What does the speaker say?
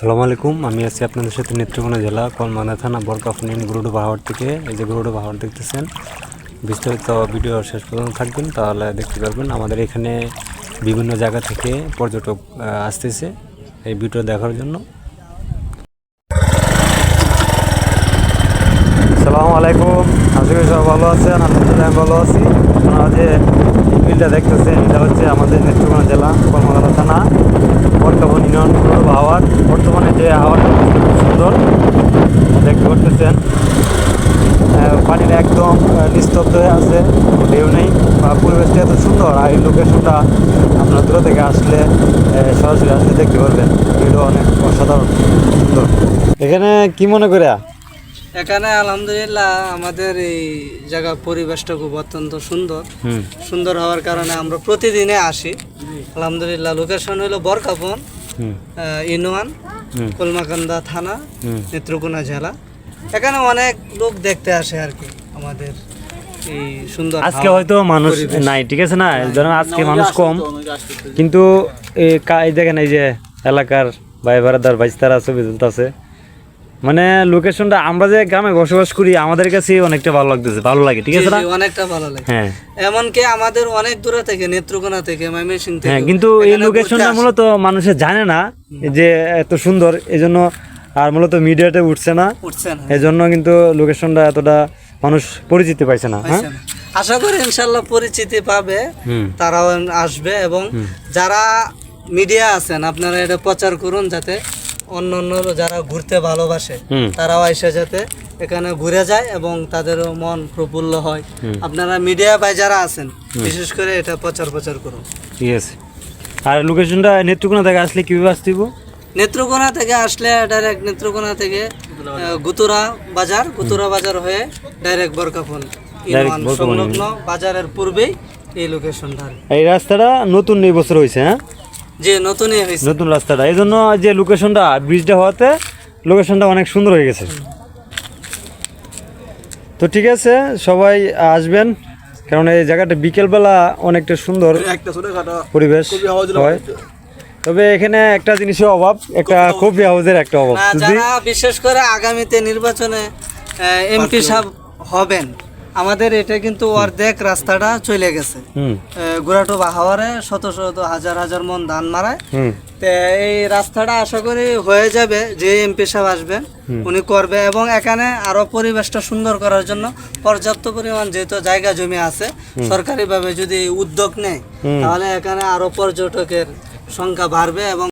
সালামু আলাইকুম। আমি আছি আপনাদের সাথে নেত্রকোনা জেলা কলমানা থানা বরকাফনিন গুরুডু পাহাড় থেকে। এই যে গুরুডু পাহাড় দেখতেছেন, বিস্তারিত ভিডিও শেষ পর্যন্ত থাকবেন, তাহলে দেখতে পারবেন আমাদের এখানে বিভিন্ন জায়গা থেকে পর্যটক আসতেছে এই ভিডিও দেখার জন্য। সালামু আলাইকুম। আশা করি সব ভালো আছেন, আলহামদুলিল্লাহ আমি ভালো আছি। আপনারা যে বিলটা দেখতেছেন, এটা হচ্ছে আমাদের নেত্রকোনা জেলা কর্মকলা থানা বর্তমান ইউনিয়ন পূর্ব হাওয়ার বর্তমানে যে হাওয়াটা খুব সুন্দর আহ, পানির একদম নিস্তব্ধ হয়ে আছে ঢেউ নেই বা পরিবেশটা এত সুন্দর আর এই লোকেশনটা আপনার দূর থেকে আসলে সরাসরি আসলে দেখতে পারবেন। ভিডিও অনেক অসাধারণ সুন্দর। এখানে কি মনে করে? এখানে আলহামদুলিল্লাহ আমাদের এই জায়গা পরিবেশটা খুব অত্যন্ত সুন্দর। সুন্দর হওয়ার কারণে আমরা প্রতিদিনে আসি। আলহামদুলিল্লাহ লোকেশন হলো বরকাপন ইউনিয়ন কলমাকান্দা থানা নেত্রকোনা জেলা। এখানে অনেক লোক দেখতে আসে আর কি আমাদের এই সুন্দর আজকে হয়তো মানুষ নাই ঠিক আছে না? ধরেন আজকে মানুষ কম। কিন্তু এই দেখেন এই যে এলাকার ভাই বাইস্তারা ছবি তুলতেছে। মানে লোকেশনটা আমরা যে গ্রামে বসবাস করি আমাদের কাছে অনেকটা ভালো লাগতেছে ভালো লাগে ঠিক আছে না? অনেকটা ভালো লাগে। হ্যাঁ। এমনকি আমাদের অনেক দূরে থেকে নেত্রকোনা থেকে ময়মনসিং থেকে হ্যাঁ কিন্তু এই লোকেশনটা মূলত মানুষে জানে না যে এত সুন্দর এই জন্য আর মূলত মিডিয়াতে উঠছে না। উঠছে না। এই জন্য কিন্তু লোকেশনটা এতটা মানুষ পরিচিতি পাইছে না হ্যাঁ? আশা করি ইনশাল্লাহ পরিচিতি পাবে তারাও আসবে এবং যারা মিডিয়া আছেন আপনারা এটা প্রচার করুন যাতে অন্য অন্য যারা ঘুরতে ভালোবাসে তারাও এসে যাতে এখানে ঘুরে যায় এবং তাদেরও মন প্রফুল্ল হয়। আপনারা মিডিয়া ভাই যারা আছেন বিশেষ করে এটা প্রচার প্রচার করুন। ঠিক আছে আর লোকেশনটা নেত্রকোনা থেকে আসলে কীভাবে আসতে হইব? নেত্রকোনা থেকে আসলে ডাইরেক্ট নেত্রকোনা থেকে গুতুরা বাজার গুতুরা বাজার হয়ে ডাইরেক্ট বরকাফল ইউনিয়ন সংলগ্ন বাজারের পূর্বেই এই লোকেশনটা এই রাস্তাটা নতুন এই বছর হয়েছে হ্যাঁ? যে নতুনই হয়েছে। নতুন রাস্তাটা। এই জন্য যে লোকেশনটা ব্রিজটা হওয়াতে লোকেশনটা অনেক সুন্দর হয়ে গেছে। তো ঠিক আছে সবাই আসবেন কারণ এই জায়গাটা বিকেলবেলা অনেকটা সুন্দর পরিবেশ হয়। তবে এখানে একটা জিনিসের অভাব একটা কফি হাউসের একটা অভাব যদি যারা বিশেষ করে আগামীতে নির্বাচনে এমপি সাহেব হবেন আমাদের এটা কিন্তু অর্ধেক রাস্তাটা চলে গেছে। গুড়াটো বাহাওয়ারে শত শত হাজার হাজার মন ধান মারায়। তে এই রাস্তাটা আশা করি হয়ে যাবে যে এমপি সাহেব আসবেন উনি করবে এবং এখানে আরও পরিবেশটা সুন্দর করার জন্য পর্যাপ্ত পরিমাণ যেহেতু জায়গা জমি আছে সরকারিভাবে যদি উদ্যোগ নেয় তাহলে এখানে আরও পর্যটকের সংখ্যা বাড়বে এবং